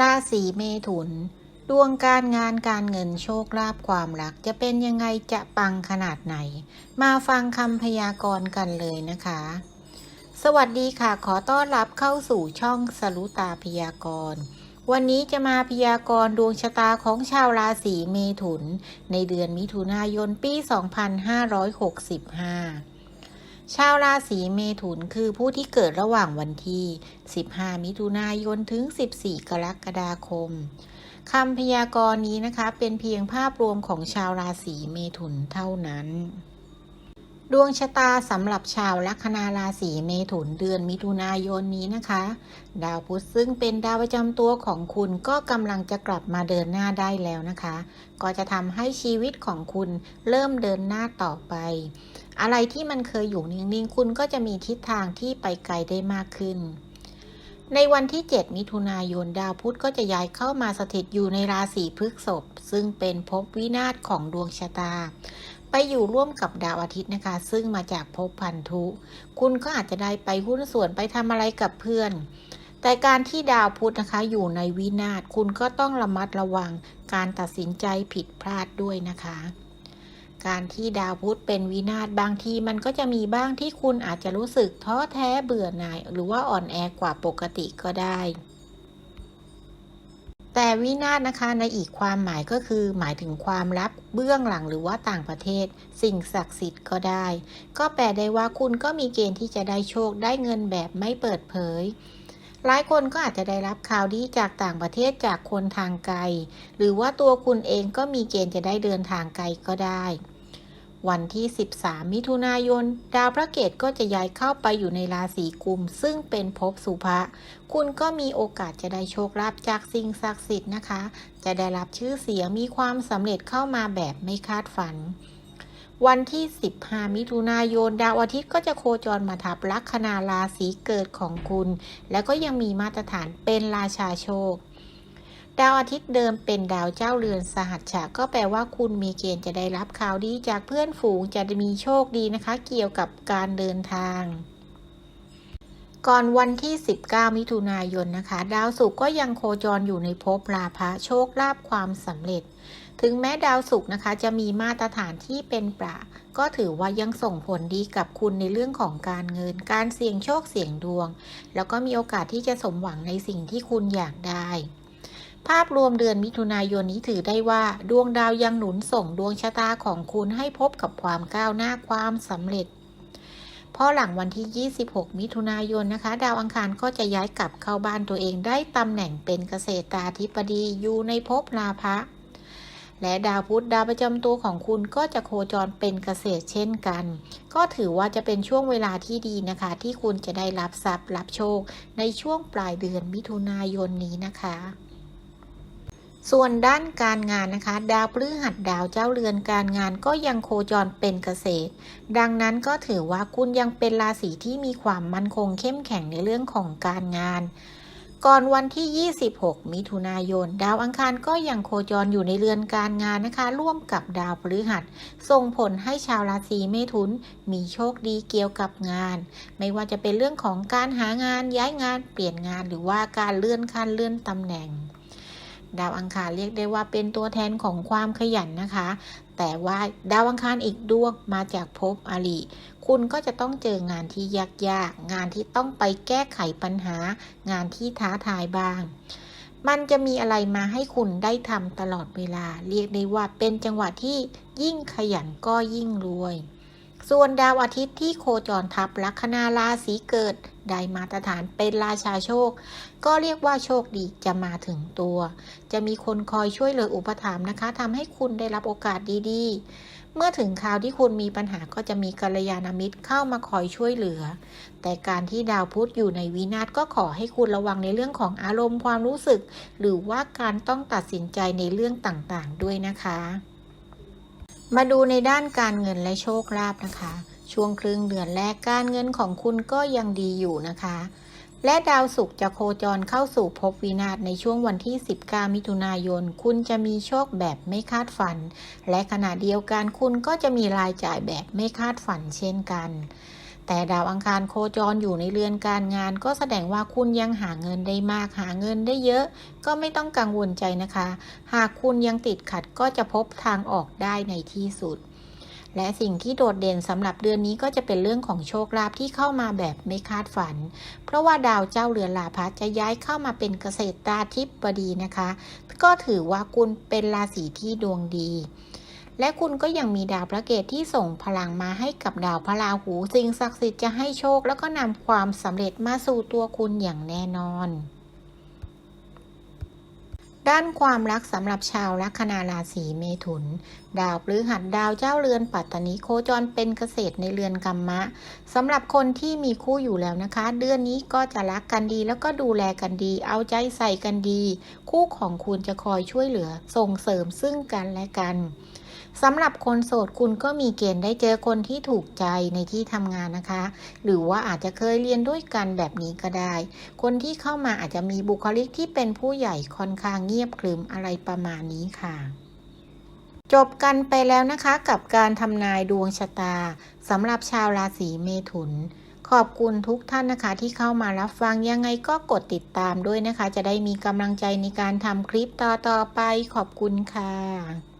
ราศีเมถุน ดวงการงานการเงินโชคลาภความรัก จะเป็นยังไงจะปังขนาดไหน มาฟังคำพยากรณ์กันเลยนะคะ สวัสดีค่ะ ขอต้อนรับเข้าสู่ช่องสรุตาพยากรณ์วันนี้จะมาพยากรณ์ดวงชะตาของชาวราศีเมถุน ในเดือนมิถุนายนปี 2565 ชาวราศีเมถุนคือผู้ที่เกิดระหว่างวันที่ 15 มิถุนายนถึง 14 กรกฎาคมคำพยากรณ์นี้นะคะเป็นเพียงภาพรวมของชาวราศีเมถุนเท่านั้น ดวงชะตาสำหรับชาวลัคนาราศีเมถุนเดือนมิถุนายนนี้นะคะ ดาวพุธซึ่งเป็นดาวประจำตัวของคุณก็กำลังจะกลับมาเดินหน้าได้แล้วนะคะ ก็จะทำให้ชีวิตของคุณเริ่มเดินหน้าต่อไป อะไรที่มันเคยอยู่นิ่งๆ คุณก็จะมีทิศทางที่ไปไกลได้มากขึ้น ในวันที่ 7 มิถุนายนดาวพุธก็จะย้ายเข้ามาสถิตอยู่ในราศีพฤษภซึ่งเป็นภพวินาศของดวงชะตา ไปอยู่ร่วมกับดาวอาทิตย์นะคะ ซึ่งมาจากภพพันธุ คุณก็อาจจะได้ไปหุ้นส่วนไปทำอะไรกับเพื่อนแต่การที่ดาวพุธนะคะอยู่ในวินาศคุณก็ต้องระมัดระวังการตัดสินใจผิดพลาดด้วยนะคะ การที่ดาวพุธเป็นวินาศบางทีมันก็จะมีบ้างที่คุณอาจจะรู้สึกท้อแท้เบื่อหน่าย หรือว่าอ่อนแอกว่าปกติก็ได้ แต่วินาศนะคะในอีกความหมายก็คือ หมายถึงความลับเบื้องหลังหรือว่าต่างประเทศ สิ่งศักดิ์สิทธิ์ก็ได้ ก็แปลได้ว่าคุณก็มีเกณฑ์ที่จะได้โชคได้เงินแบบไม่เปิดเผยหลายคนก็อาจจะได้รับข่าวดีจากต่างประเทศจากคนทางไกล หรือว่าตัวคุณเองก็มีเกณฑ์จะได้เดินทางไกลก็ได้ วันที่ 13 มิถุนายน ดาวพระเกตก็จะย้ายเข้าไปอยู่ในราศีกุม ซึ่งเป็นภพสุภะคุณก็มีโอกาสจะได้โชคลาภจากสิ่งศักดิ์สิทธิ์นะคะ จะได้รับชื่อเสียงมีความสำเร็จเข้ามาแบบไม่คาดฝันวันที่ 15 มิถุนายน ดาวอาทิตย์ก็จะโคจรมาทับลัคนาราศีเกิดของคุณ แล้วก็ยังมีมาตรฐานเป็นราชาโชค ดาวอาทิตย์เดิมเป็นดาวเจ้าเรือนสหัชชะก็แปลว่าคุณมีเกณฑ์จะได้รับข่าวดีจากเพื่อนฝูงจะมีโชคดีนะคะ เกี่ยวกับการเดินทาง ก่อนวันที่ 19 มิถุนายนนะคะ ดาวศุกร์ก็ยังโคจรอยู่ในภพราภะโชคลาภความสำเร็จ ถึงแม้ดาวศุกร์นะคะ จะมีมาตรฐานที่เป็นประก็ถือว่ายังส่งผลดีกับคุณในเรื่องของการเงิน การเสี่ยงโชคเสี่ยงดวง แล้วก็มีโอกาสที่จะสมหวังในสิ่งที่คุณอยากได้ ภาพรวมเดือนมิถุนายนนี้ถือได้ว่า ดวงดาวยังหนุนส่งดวงชะตาของคุณให้พบกับความก้าวหน้าความสำเร็จเพราะหลังวันที่ 26 มิถุนายนนะคะ ดาวอังคารก็จะย้ายกลับเข้าบ้านตัวเองได้ตำแหน่งเป็นเกษตราธิบดีอยู่ในภพราภะและดาวพุธดาวประจำตัวของคุณก็จะโคจรเป็นเกษตรเช่นกัน ก็ถือว่าจะเป็นช่วงเวลาที่ดีนะคะ ที่คุณจะได้รับทรัพย์รับโชค ในช่วงปลายเดือนมิถุนายนนี้นะคะ ส่วนด้านการงานนะคะ ดาวพฤหัสดาวเจ้าเรือนการงานก็ยังโคจรเป็นเกษตร ดังนั้นก็ถือว่าคุณยังเป็นราศีที่มีความมั่นคงเข้มแข็งในเรื่องของการงาน ก่อนวันที่ 26 มิถุนายน ดาวอังคารก็ยังโคจรอยู่ในเรือนการงานนะคะ ร่วมกับดาวพฤหัสส่งผลให้ชาวราศีเมถุน มีโชคดีเกี่ยวกับงาน ไม่ว่าจะเป็นเรื่องของการหางานย้ายงานเปลี่ยนงานหรือว่าการเลื่อนขั้นเลื่อนตำแหน่ง ดาวอังคารเรียกได้ว่าเป็นตัวแทนของความขยันนะคะ แต่ว่าดาวอังคารอีกดวงมาจากภพอริคุณก็จะต้องเจองานที่ยากๆ งานที่ต้องไปแก้ไขปัญหา งานที่ท้าทายบ้าง มันจะมีอะไรมาให้คุณได้ทำตลอดเวลา เรียกได้ว่าเป็นจังหวะที่ยิ่งขยันก็ยิ่งรวย ส่วนดาวอาทิตย์ที่โคจรทับลัคนาราศีเกิด ได้มาตรฐานเป็นราชาโชค ก็เรียกว่าโชคดีจะมาถึงตัว จะมีคนคอยช่วยเหลืออุปถัมภ์นะคะทำให้คุณได้รับโอกาสดีๆ เมื่อถึงคราวที่คุณมีปัญหาก็จะมีกัลยาณมิตรเข้ามาคอยช่วยเหลือ แต่การที่ดาวพุธอยู่ในวินาศก็ขอให้คุณระวังในเรื่องของอารมณ์ความรู้สึก หรือว่าการต้องตัดสินใจในเรื่องต่างๆ ด้วยนะคะ มาดูในด้านการเงินและโชคลาภนะคะ ช่วงครึ่งเดือนแรกการเงินของคุณก็ยังดีอยู่นะคะ และดาวศุกร์จะโคจรเข้าสู่ภพวินาศในช่วงวันที่ 19 มิถุนายน คุณจะมีโชคแบบไม่คาดฝัน และขณะเดียวกันคุณก็จะมีรายจ่ายแบบไม่คาดฝันเช่นกัน แต่ดาวอังคารโคจรอยู่ในเรือนการงาน ก็แสดงว่าคุณยังหาเงินได้มากหาเงินได้เยอะ ก็ไม่ต้องกังวลใจนะคะ หากคุณยังติดขัดก็จะพบทางออกได้ในที่สุด และสิ่งที่โดดเด่นสำหรับเดือนนี้ก็จะเป็นเรื่องของโชคลาภที่เข้ามาแบบไม่คาดฝัน เพราะว่าดาวเจ้าเรือนลาพัสจะย้ายเข้ามาเป็นเกษตราธิบดีนะคะ ก็ถือว่าคุณเป็นราศีที่ดวงดี และคุณก็ยังมีดาวพระเกตที่ส่งพลังมาให้กับดาวพระราหู สิ่งศักดิ์สิทธิ์จะให้โชค แล้วก็นำความสำเร็จมาสู่ตัวคุณอย่างแน่นอน ด้านความรักสำหรับชาวลัคนาราศีเมถุน ดาวพฤหัสดาวเจ้าเรือนปัตตนิโคจรเป็นเกษตรในเรือนกรรมะสำหรับคนที่มีคู่อยู่แล้วนะคะ เดือนนี้ก็จะรักกันดีแล้วก็ดูแลกันดี เอาใจใส่กันดี คู่ของคุณจะคอยช่วยเหลือส่งเสริมซึ่งกันและกัน สำหรับคนโสดคุณก็มีเกณฑ์ได้เจอคนที่ถูกใจในที่ทำงานนะคะ หรือว่าอาจจะเคยเรียนด้วยกันแบบนี้ก็ได้ คนที่เข้ามาอาจจะมีบุคลิกที่เป็นผู้ใหญ่ค่อนข้างเงียบขรึมอะไรประมาณนี้ค่ะจบกันไปแล้วนะคะกับการทำนายดวงชะตาสำหรับชาวราศีเมถุน ขอบคุณทุกท่านนะคะที่เข้ามารับฟังยังไงก็กดติดตามด้วยนะคะ จะได้มีกำลังใจในการทำคลิปต่อๆไปขอบคุณค่ะ